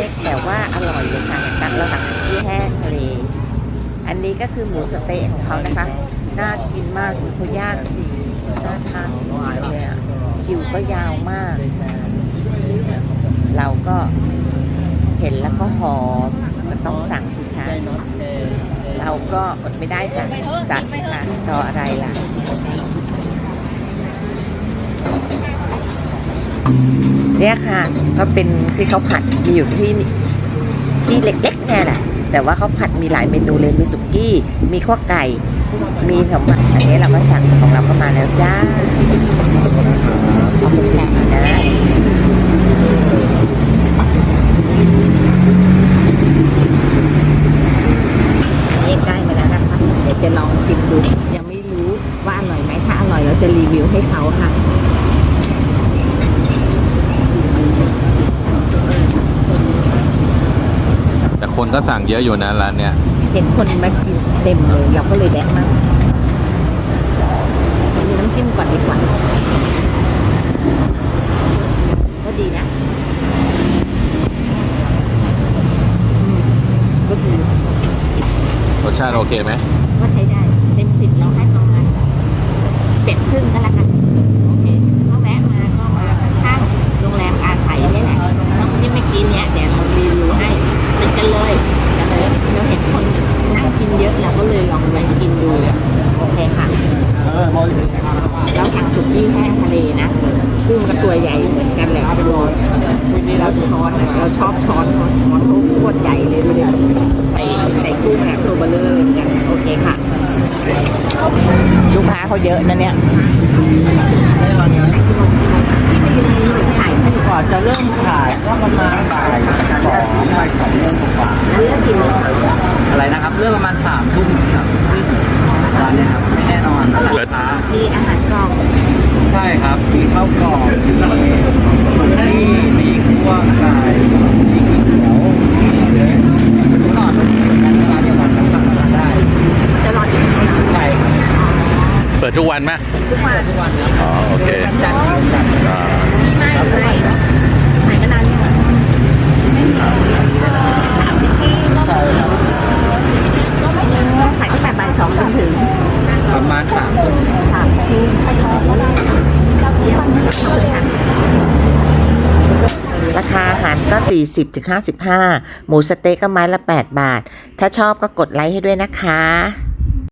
ล็กๆ แต่ว่าอร่อยเลยค่ะสั่งเราสั่งสุกี้แห้งทะเล อันนี้ก็คือหมูสเต๊ะของเขานะคะ น่ากินมากดูเขาย่างสีน่าทานจริงๆเลยอะคิวก็ยาวมาก เราก็เห็นแล้วก็หอมก็ต้องสั่งสิคะเราก็อดไม่ได้ค่ะ จัดค่ะรออะไรล่ะ เนี่ยค่ะ ก็เป็นที่เขาผัดมีอยู่ที่ที่เล็กๆเนี่ยแหละแต่ว่าเขาผัดมีหลายเมนูเลยมีสุกี้ มีข้าวไก่ มีขนมปังอันนี้เราก็สั่งของเราก็มาแล้วจ้าขอบคุณค่ะนะนี่ใกล้มาแล้วนะคะเดี๋ยวจะลองชิมดู ยังไม่รู้ว่าอร่อยไหมถ้าอร่อยเราจะรีวิวให้เขาค่ะ แต่ คนก็สั่งเยอะอยู่นะร้านเนี้ยเห็นคนมากินเต็มเลยเราก็เลยแวะมาซื้อน้ำจิ้มก่อนดีกว่าก็ดีนะอืมก็ดีรสชาติโอเคไหมก็ใช้ได้เต็มสิบเราให้ประมาณเจ็ดครึ่งก็แล้วกันโอเคถ้าแวะมาก็มาข้างโรงแรมอาศัยนี่แหละที่เมื่อกี้เนี้ยเดี๋ยวเรารีวิวให้ติดกันเลยกันเลยเราเห็นคนนั่งกินเยอะเราก็เลยลองแวะกินดูโอเคค่ะ เรา สั่งสุกี้แห้งทะเลนะกุ้งก็ตัวใหญ่เหมือนกันแหละเราช้อนอะเราชอบช้อนเขาช้อนเขาโคตรใหญ่เลยดูดิใส่ใส่กุ้งอะตัวเบลเลอร์เหมือนกันโอเคค่ะ ลูกค้าเขาเยอะนะเนี่ยที่ไปยืนนี้ขายให้ก่อนจะเริ่มขายก็ประมาณบ่ายสองบ่ายสองโมงกว่าเลือกกินๆอะไรนะครับ เริ่มประมาณสามทุ่มสามทุ่มครึ่งร้านเนี้ครับไม่แน่นอนราคามีอาหารกล่องใช่ครับ มีข้าวกล่องมีมีคั่วไก่มีก๋วยเตี๋ยวมีเนื้อทุกหลอดมันเหมือนกันร้านเดียวกันครับสั่งมาทานได้จะรออีกใช่ครับเปิดทุกวันไหมทุกวันทุกวันครับอ๋อโอเควันจันทร์ถึงวันจันทร์ อ่าไม่ไม่ขายมานานยังสามสิบปีแล้ว ใช่ครับ ขายตั้งแต่บ่ายสองจนถึง ประมาณสามทุ่ม สามทุ่ม ราคาอาหารก็ 40ถึง55 หมูสเต็กก็ไม้ละ 8 บาท ถ้าชอบก็กดไลค์ให้ด้วยนะคะ